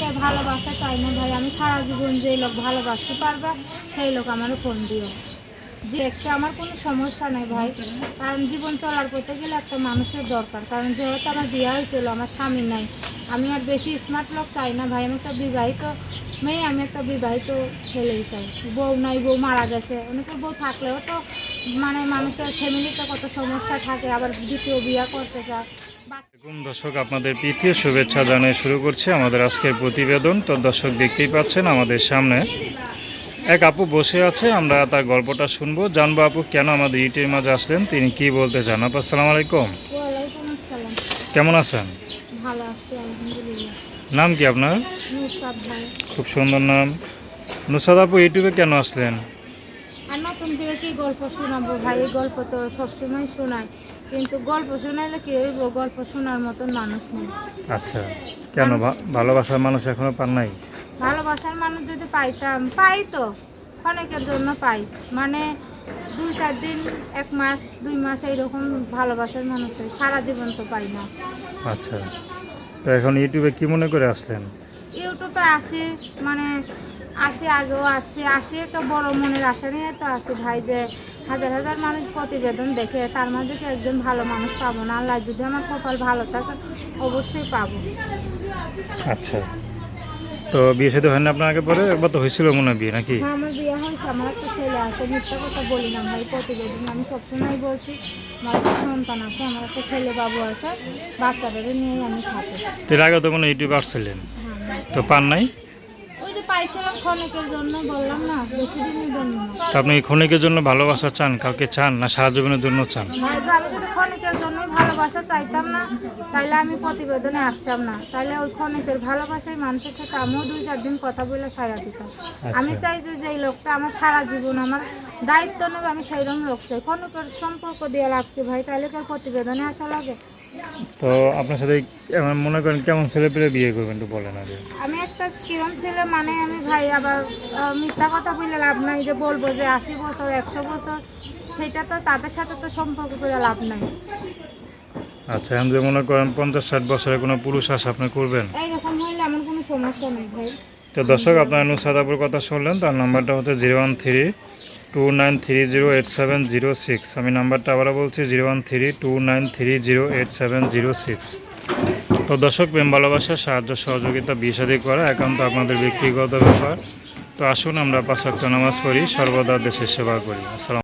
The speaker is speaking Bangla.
তার ভালোবাসা চাই না ভাই। আমি সারা জীবন যে লোক ভালোবাসতে পারবে, সেই লোক আমারও ফোন দিও। যে একটা আমার কোনো সমস্যা নেই ভাই। কারণ জীবন চলার করতে গেলে একটা মানুষের দরকার। কারণ যেহেতু আমার বিয়ে হয়েছিল, আমার স্বামী নাই। আমি আর বেশি স্মার্ট লোক চাই না ভাই। আমি একটা বিবাহিত মেয়ে, আমি একটা বিবাহিত ছেলেই চাই। বউ নাই, বউ মারা গেছে। অনেকের বউ থাকলেও তো মানে মানুষের ফ্যামিলিতে কত সমস্যা থাকে, আবার দ্বিতীয় বিয়ে করতে চায়। দর্শক আপনাদের প্রীতীয় শুভেচ্ছা জানিয়ে শুরু করছে আমাদের আজকের প্রতিবেদন। তো দর্শক দেখতেই পাচ্ছেন আমাদের সামনে এক আপু বসে আছে আমরা তার গল্পটা শুনব। জানব আপু কেন আমাদের ইটের মাঝে আসলেন তিনি কি বলতে চান? আপু আসসালামু আলাইকুম। কেমন আছেন? নাম কি আপনার? খুব সুন্দর নাম। নুসাদ আপু ইউটিউবে কেন আসলেন? আর নতুন দিয়ে কি গল্প শোনাবো? ভাই এই গল্প তো সবসময় শোনায়। কিন্তু গল্প শোনাইলে কি হইব? গল্প শোনার মতন মানুষ নেই। আচ্ছা কেন? ভালোবাসার মানুষ এখনও পান নাই? ভালোবাসার মানুষ যদি পাইতাম পাই তো অনেকের জন্য পাই। মানে দুই চার দিন এক মাস দুই মাস এইরকম ভালোবাসার মানুষ পাই সারা জীবন তো পাই না। আচ্ছা তো এখন ইউটিউবে কি মনে করে আসলেন? ইউটিউবে আসি মানে আসি আগেও আসছি আসি একটা বড় মনের আশা নিয়ে তো আসি ভাই যে হাজার হাজার মানুষ প্রতিবেদন দেখে তার মাঝে কি একজন ভালো মানুষ পাবো না? আল্লাহ যদি আমার কপাল ভালো থাকে অবশ্যই পাবো। আচ্ছা। তো বিয়ে সাথে হয় না আপনার আগে পরে? একবার তো হয়েছিল মনে হয় বিয়ে নাকি? হ্যাঁ আমার বিয়ে হয়েছে। আমার একটা ছেলে আছে। মিথ্যা কথা বলি না ভাই প্রতিবেদন আমি সবসময় বলছি। আমার একটা সন্তান আছে আমার একটা ছেলে বাবু আছে। বাচ্চাটাকে নিয়ে আমি থাকি। তো এর আগে তো কোনো ইউটিউবে আসছিলেন। হ্যাঁ। তো পান নাই? পাইছিলাম ক্ষণিকের জন্য বললাম না বেশি দিনের জন্য আপনি ক্ষণিকের জন্য ভালোবাসা চান কাউকে চান না সারা জীবনের জন্য চান? আমি যদি ক্ষণিকের জন্য ভালোবাসা চাইতাম না তাহলে আমি প্রতিবেদনে আসতাম না। তাহলে ওই ক্ষণিকের ভালোবাসাই মানুষের সাথে আমিও দুই চার দিন কথা বলে ছাড়া দিতাম। আমি চাই যে যেই লোকটা আমার সারা জীবন আমার দায়িত্ব নেবে আমি সেই রকম লোক চাই। ক্ষণিকের সম্পর্ক দিয়ে রাখতে ভাই? তাহলে তার প্রতিবেদনে আসা লাগে? তো আপনার সাথে মনে করেন কেমন ছেলে পেলে বিয়ে করবেন একটু বলেন আগে। আমি একটা কিরম ছেলে মানে আমি ভাই আবার মিথ্যা কথা বলে লাভ নাই যে বলব যে আশি বছর একশো বছর সেটা তো তাদের সাথে তো সম্পর্ক করে লাভ নাই। আচ্ছা এখন যে মনে করেন পঞ্চাশ ষাট বছরের কোনো পুরুষ আশা আপনি করবেন? এইরকম হইলে আমার কোনো সমস্যা নেই ভাই। তো দর্শক আপনার নুসাদাপুর কথা শুনলেন তার নাম্বারটা হচ্ছে zero one three two nine three zero eight seven zero six আমি নাম্বারটা আবারও বলছি zero one three two nine three zero eight seven zero six তো দর্শক, প্রেম, ভালোবাসা, সাহায্য, সহযোগিতা বিষাদি করা একান্ত আপনাদের ব্যক্তিগত ব্যাপার। তো আসুন আমরা পাঁচ নামাজ পড়ি, সর্বদা দেশের সেবা করি। আসসালাম